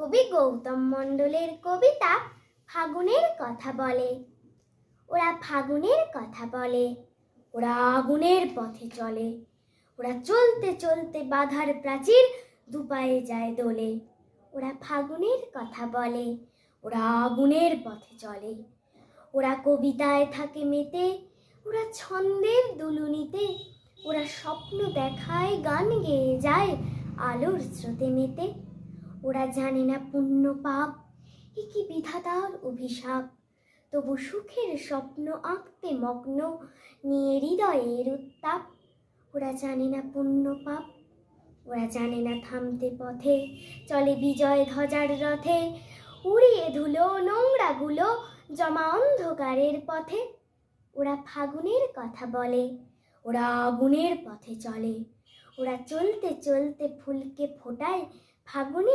কবি গৌতম মণ্ডলের কবিতা ফাগুনের কথা বলে। ওরা ফাগুনের কথা বলে, ওরা আগুনের পথে চলে। ওরা চলতে চলতে বাধার প্রাচীর দুপায়ে যায় দোলে। ওরা ফাগুনের কথা বলে, ওরা আগুনের পথে চলে। ওরা কবিতায় থাকে মেতে, ওরা ছন্দের দুলুনিতে। ওরা স্বপ্ন দেখায়, গান গেয়ে যায় আলোর স্রোতে মেতে। ওরা জানে না পুণ্য পাপ, এ কি বিধাতার অভিশাপ? তবু সুখের স্বপ্ন আঁকতে মগ্ন, নিয়ে হৃদয়ের উত্তাপ। ওরা জানে না পুণ্য পাপ, ওরা জানে না থামতে পথে, চলে বিজয় ধ্বজার রথে। উড়িয়ে ধুলো, নোংরাগুলো জমা অন্ধকারের পথে। ওরা ফাগুনের কথা বলে, ওরা আগুনের পথে চলে। ওরা চলতে চলতে ফুলকে ফোটায় ফাগুনের